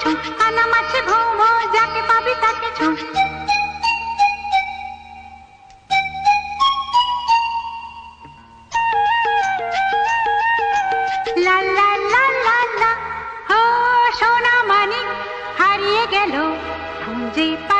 ছো কানা যাকে পাবি তাকে ছো। সোনা হারিয়ে গেল। খুঁজে পা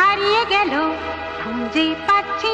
হারিয়ে গেল। খুঁজে পাচ্ছি